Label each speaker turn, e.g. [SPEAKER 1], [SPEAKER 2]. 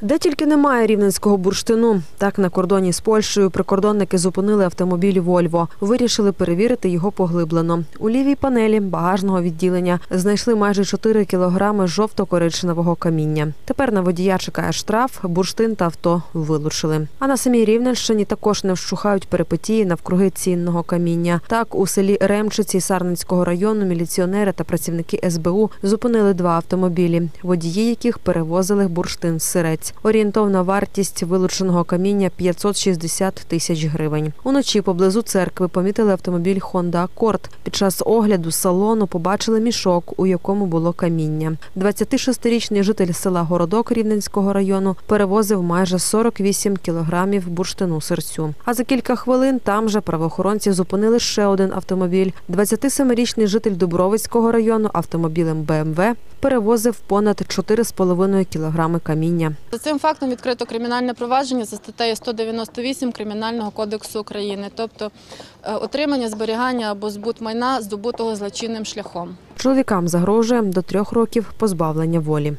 [SPEAKER 1] Де тільки немає рівненського бурштину. Так на кордоні з Польщею прикордонники зупинили автомобіль Вольво. Вирішили перевірити його поглиблено. У лівій панелі багажного відділення знайшли майже 4 кілограми жовто-коричневого каміння. Тепер на водія чекає штраф, бурштин та авто вилучили. А на самій Рівненщині також не вщухають перипетії навкруги цінного каміння. Так у селі Ремчиці Сарненського району міліціонери та працівники СБУ зупинили два автомобілі, водії яких перевозили бурштин з сирець. Орієнтовна вартість вилученого каміння 560 тисяч гривень. Уночі поблизу церкви помітили автомобіль Honda Accord. Під час огляду салону побачили мішок, у якому було каміння. 26-річний житель села Городок Рівненського району перевозив майже 48 кілограмів бурштину серцю. А за кілька хвилин там же правоохоронці зупинили ще один автомобіль. 27-річний житель Дубровицького району автомобілем БМВ перевозив понад 4,5 кілограми каміння.
[SPEAKER 2] Цим фактом відкрито кримінальне провадження за статтею 198 Кримінального кодексу України, тобто е, отримання, зберігання або збут майна, здобутого злочинним шляхом.
[SPEAKER 1] Чоловікам загрожує до трьох років позбавлення волі.